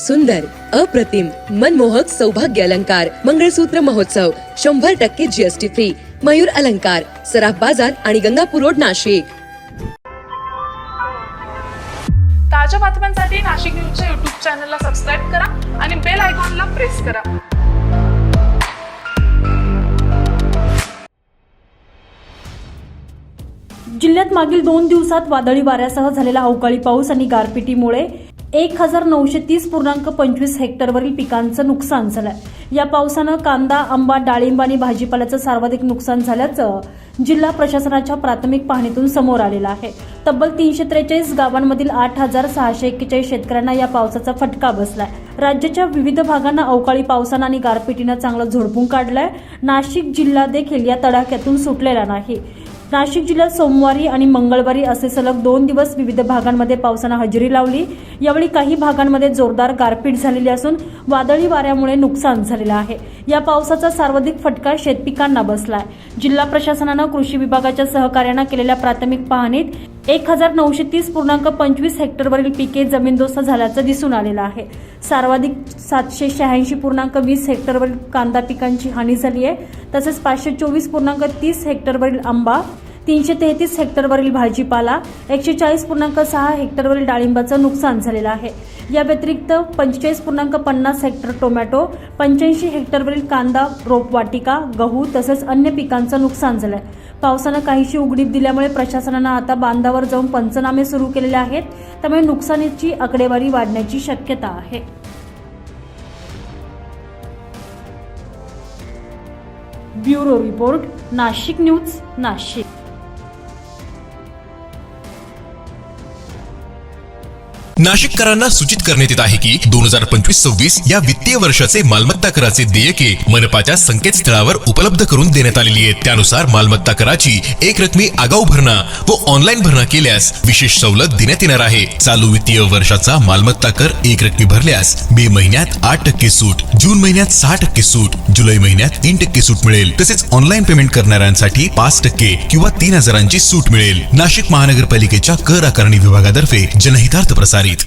सुंदर अप्रतिम मनमोहक सौभाग्य अलंकार मंगळसूत्र महोत्सव शंभर टक्के जीएसटी फ्री मयूर अलंकार सराफ बाजार आणि गंगापूर रोड नाशिक. ताज्या बातम्यांसाठी नाशिक न्यूजच्या युट्यूब चॅनलला सबस्क्राईब करा आणि बेल आयकॉनला प्रेस करा. जिल्ह्यात मागील दोन दिवसात वादळी वाऱ्यासह झालेला अवकाळी पाऊस आणि गारपिटीमुळे एक हजार नऊशे तीस पूर्णांक पंचवीस हेक्टरवरील पिकांचं नुकसान झालंय या पावसानं कांदा आंबा डाळिंब आणि भाजीपाल्याचं सर्वाधिक नुकसान झाल्याचं जिल्हा प्रशासनाच्या प्राथमिक पाहणीतून समोर आलेलं आहे. तब्बल तीनशे त्रेचाळीस गावांमधील आठ हजार सहाशे एक्केचाळीस शेतकऱ्यांना या पावसाचा फटका बसलाय. राज्याच्या विविध भागांना अवकाळी पावसानं आणि गारपिटीनं चांगलं झोडपून काढलंय. नाशिक जिल्हा देखील या तडाख्यातून सुटलेला नाही. नाशिक जिल्ह्यात सोमवारी आणि मंगळवारी असे सलग दोन दिवस विविध भागांमध्ये पावसानं हजेरी लावली. यावेळी काही भागांमध्ये जोरदार गारपीट झालेली असून वादळी वाऱ्यामुळे नुकसान झालेलं आहे. या पावसाचा सर्वाधिक फटका शेतपिकांना बसलाय. जिल्हा प्रशासनानं कृषी विभागाच्या सहकार्यानं केलेल्या प्राथमिक पाहणीत एक हजार नऊशे तीस पूर्णांक पंचवीस हेक्टरवरील पिके जमीनदोस्त झाल्याचं दिसून आलेलं आहे. सर्वाधिक सातशे शहाऐंशी पूर्णांक वीस हेक्टरवरील कांदा पिकांची हानी झाली आहे. तसेच पाचशे चोवीस पूर्णांक तीस हेक्टरवरील आंबा तीनशे तेहतीस हेक्टरवरील भाजीपाला एकशे चाळीस पूर्णांक सहा हेक्टरवरील डाळिंबाचं नुकसान झालेलं आहे. या व्यतिरिक्त पंचेचाळीस पूर्णांक पन्नास हेक्टर टोमॅटो पंच्याऐंशी हेक्टरवरील कांदा रोपवाटिका गहू तसंच अन्य पिकांचं नुकसान झालं आहे पावसानं काहीशी उघडीप दिल्यामुळे प्रशासनानं आता बांधावर जाऊन पंचनामे सुरू केलेले आहेत. त्यामुळे नुकसानीची आकडेवारी वाढण्याची शक्यता आहे. Bureau report Nashik news Nashik. नाशिककरांना सूचित करण्यात येत आहे की दोन हजार पंचवीस सव्वीस या वित्तीय वर्षाचे मालमत्ता कराचे देयके मनपाच्या संकेतस्थळावर उपलब्ध करून देण्यात आलेली आहेत. त्यानुसार मालमत्ता कराची एक रकमी आगाऊ भरणा व ऑनलाईन भरणा केल्यास विशेष सवलत देण्यात येणार आहे. चालू वित्तीय वर्षाचा मालमत्ता कर एक रकमी भरल्यास मे महिन्यात आठ टक्के सूट जून महिन्यात सहा टक्के सूट जुलै महिन्यात तीन टक्के सूट मिळेल. तसेच ऑनलाईन पेमेंट करणाऱ्यांसाठी पाच टक्के किंवा तीन हजारांची सूट मिळेल. नाशिक महानगरपालिकेच्या कर आकारणी विभागातर्फे जनहितार्थ प्रसारित.